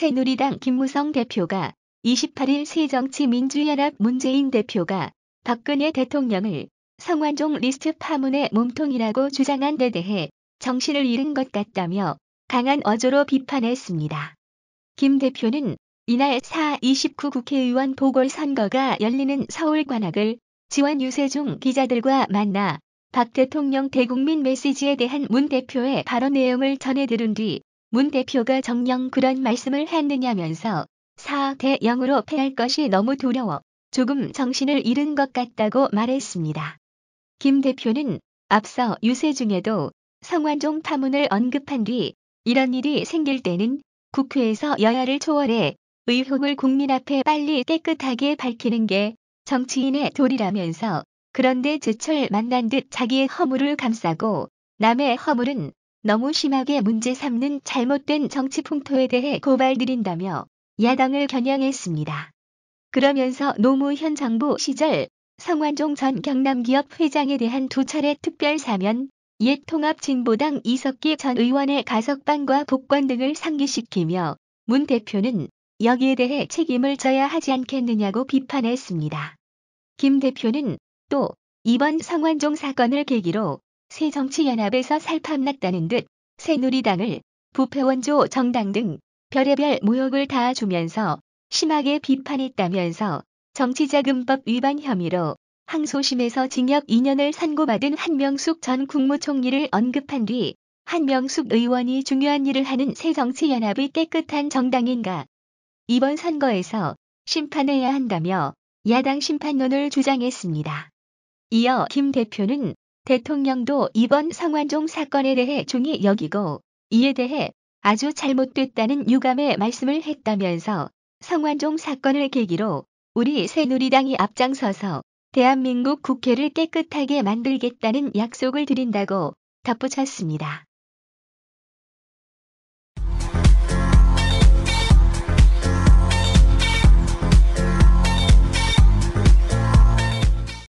새누리당 김무성 대표가 28일 새정치민주연합 문재인 대표가 박근혜 대통령을 성완종 리스트 파문의 몸통이라고 주장한 데 대해 정신을 잃은 것 같다며 강한 어조로 비판했습니다. 김 대표는 이날 4.29 국회의원 보궐선거가 열리는 서울 관악을 지원 유세 중 기자들과 만나 박 대통령 대국민 메시지에 대한 문 대표의 발언 내용을 전해 들은 뒤 문 대표가 정녕 그런 말씀을 했느냐면서 4대 0으로 패할 것이 너무 두려워 조금 정신을 잃은 것 같다고 말했습니다. 김 대표는 앞서 유세 중에도 성완종 파문을 언급한 뒤 이런 일이 생길 때는 국회에서 여야를 초월해 의혹을 국민 앞에 빨리 깨끗하게 밝히는 게 정치인의 도리라면서 그런데 제철 만난 듯 자기의 허물을 감싸고 남의 허물은 너무 심하게 문제 삼는 잘못된 정치 풍토에 대해 고발드린다며 야당을 겨냥했습니다. 그러면서 노무현 정부 시절 성완종 전 경남기업 회장에 대한 두 차례 특별 사면, 옛 통합진보당 이석기 전 의원의 가석방과 복권 등을 상기시키며 문 대표는 여기에 대해 책임을 져야 하지 않겠느냐고 비판했습니다. 김 대표는 또 이번 성완종 사건을 계기로 새정치연합에서 살판났다는 듯 새누리당을 부패원조 정당 등 별의별 모욕을 다 주면서 심하게 비판했다면서 정치자금법 위반 혐의로 항소심에서 징역 2년을 선고받은 한명숙 전 국무총리를 언급한 뒤 한명숙 의원이 중요한 일을 하는 새정치연합의 깨끗한 정당인가 이번 선거에서 심판해야 한다며 야당 심판론을 주장했습니다. 이어 김 대표는 대통령도 이번 성완종 사건에 대해 중히 여기고 이에 대해 아주 잘못됐다는 유감의 말씀을 했다면서 성완종 사건을 계기로 우리 새누리당이 앞장서서 대한민국 국회를 깨끗하게 만들겠다는 약속을 드린다고 덧붙였습니다.